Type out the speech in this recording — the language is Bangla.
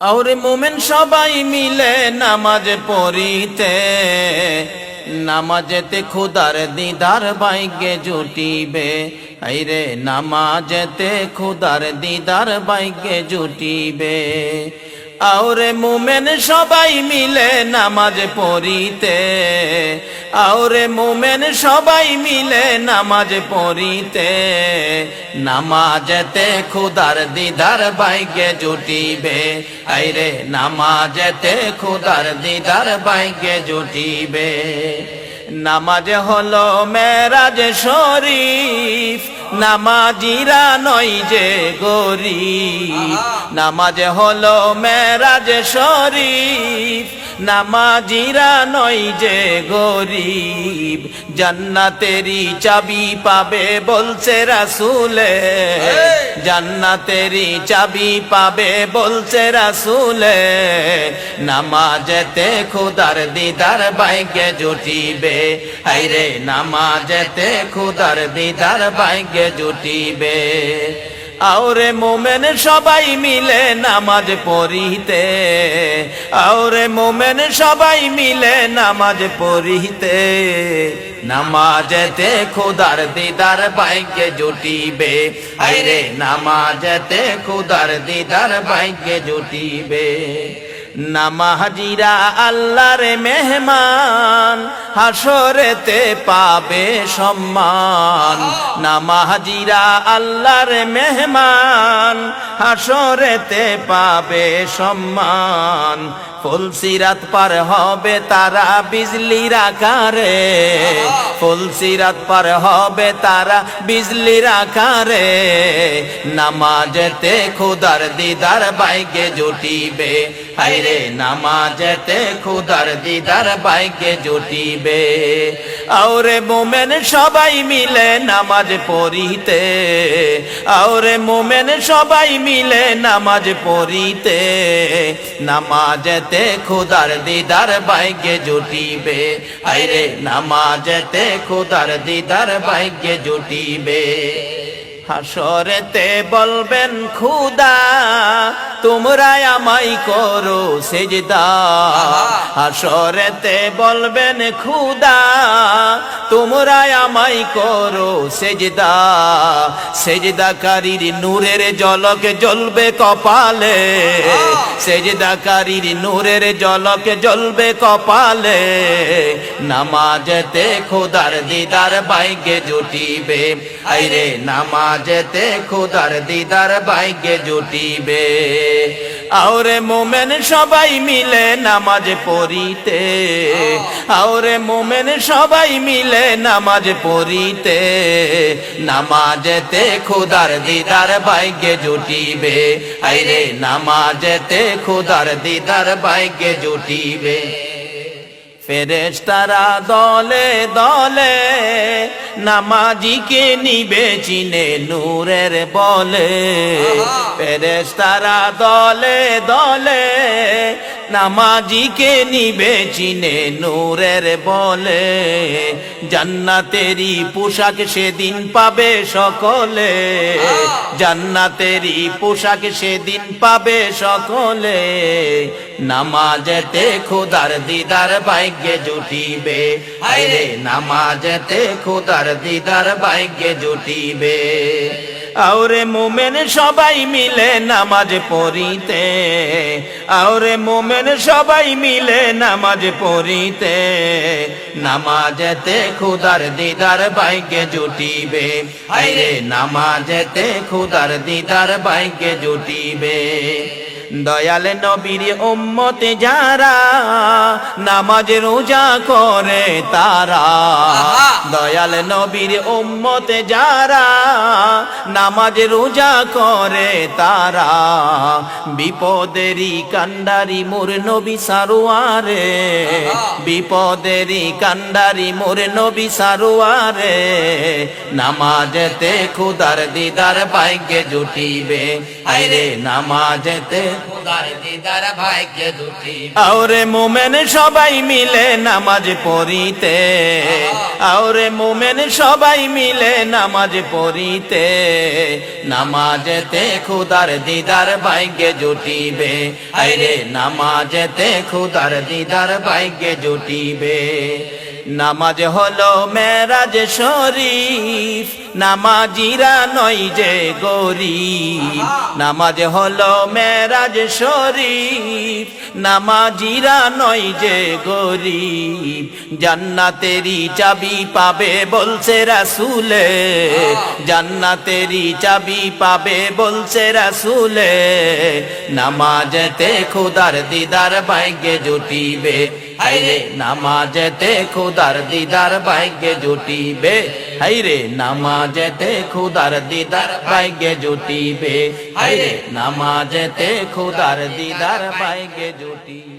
আউরে মোমেন সবাই মিলে নামাজ পড়িতে। নামাজেতে খুদার দিদার বাইকে জুটিবে। আইরে নামাজেতে খুদার দিদার বাইকে জুটিবে। আউরে মোমেন সবাই মিলে নামাজ পড়িতে। আউরে মোমেন সবাই মিলে নামাজ পড়িতে। নামাজেতে খুদার দিদার বাইকে জুটিবে। আইরে নামাজেতে খুদার দিদার বাইকে জুটিবে। নামাজ হলো মেরাজ শরীফ নামাজিরা নয় যে গরিব। নামাজ হলো মেরাজ শরীফ। নামাজিরা নয় যে গরিব জান্নাতেরি চাবি পাবে বলছে রাসুলে। জান্নাতেরি চাবি পাবে বলছে রাসুলে। নামাজেতে খুদার দিদার বাইকে জুটিবে। হাইরে নামাজেতে খুদার দিদার বাইকে জুটিবে। আওরে মোমেন সবাই মিলে নামাজ পড়িতে। আওরে মোমেন সবাই মিলে নামাজ পড়িতে। নামাজেতে খুদার দিদার বাইকে জুটিবে। আইরে, নামাজেতে খুদার দিদার বাইকে জুটিবে। নামাজিরা আল্লাহর মেহমান হাসরেতে পাবে সম্মান। নামাজিরা আল্লাহর মেহমান হাসরেতে পাবে সম্মান। ফুলসিরাত পার হবে তারা বিজলির আকারে ফুলসিরাত পার হবে তারা বিজলির আকারে নামাজেতে খুদার দিদার বাইকে জুটিবে হাইরে নামাজেতে খুদার দিদার বাইকে জুটিবে। আওরে মোমেন সবাই মিলে নামাজ পড়িতে। আওরে মোমেন সবাই মিলে নামাজ পড়িতে। নামাজেতে খুদার দিদার বাইকে জুটিবে। আইরে নামাজেতে খুদার দিদার বাইকে জুটিবে। হাসরেতে বলবেন খুদা তোমরা আমাই করো সেজদা। হাসরেতে বলবেন, খুদা, তোমরা আমাই করো সেজদা। সেজদাকারীর নূরের জলক জ্বলবে কপালে। সেজদাকারীর নূরের জলক জ্বলবে কপালে। নামাজেতে খোদার দিদার বাইকে জুটিবে। আইরে, নামাজেতে খোদার দিদার বাইকে জুটিবে। আওরে মোমেন সবাই মিলে নামাজ পড়িতে। আওরে মোমেন সবাই মিলে নামাজ পড়িতে। নামাজেতে খুদার দিদার বাইকে জুটিবে। আইরে নামাজেতে খুদার দিদার বাইকে জুটিবে। ফেরেস্তারা দলে দলে নামাজিকে নিবে চিনে নূরের বলে। ফেরেস্তারা দলে দলে নামাজিকে নিবে চিনে নূরের বলে। জান্নাতেরি পোশাক সেদিন পাবে সকলে। জান্নাতেরি পোশাক সেদিন পাবে সকলে। নামাজেতে খোদার দিদার বাইকে জুটিবে। আইরে নামাজেতে খোদার দিদার বাইকে জুটিবে। আওরে মোমেন সবাই মিলে নামাজ পড়িতে। আওরে মোমেন সবাই মিলে নামাজ পড়িতে। নামাজেতে খুদার দিদার বাইকে জুটিবে। আইরে নামাজেতে খুদার দিদার বাইকে জুটিবে। দয়াল নবীর উম্মতে যারা নামাজ রোজা করে তারা। দয়াল নবীর উম্মতে যারা নামাজ রোজা করে তারা। বিপদেরই কান্ডারি মোর নবী সারুয়ারে। বিপদেরই কান্ডারি মোর নবী সারুয়ারে। নামাজেতে খুদার দিদার বাইকে জুটিবে। আইরে নামাজেতে খুদার দিদার ভাগ্যে দুটি আওরে মোমেন সবাই মিলে নামাজ পড়িতে। আওরে মোমেন সবাই মিলে নামাজ পড়িতে। নামাজেতে খুদার দিদার ভাগ্যে জুটিবে। আইরে, নামাজেতে খুদার দিদার ভাগ্যে জুটিবে। নামাজ হলো মেরাজ শরীফ, নামাজিরা নয় যে গরিব। নামাজ হলো মেরাজ শরীফ নামাজিরা নয় যে গরিব জান্নাতেরি চাবি পাবে বলছে রাসুলে। জান্নাতেরি চাবি পাবে বলছে রাসুলে। নামাজেতে খুদার দিদার ভাগ্যে জুটিবে। হাইরে নামাজেতে খুদার দিদার ভাগ্যে জুটিবে হাইরে নামাজেতে খুদার দিদার ভাগ্যে জুটিবে হাইরে নামাজেতে খুদার দিদার ভাগ্যে জুটিবে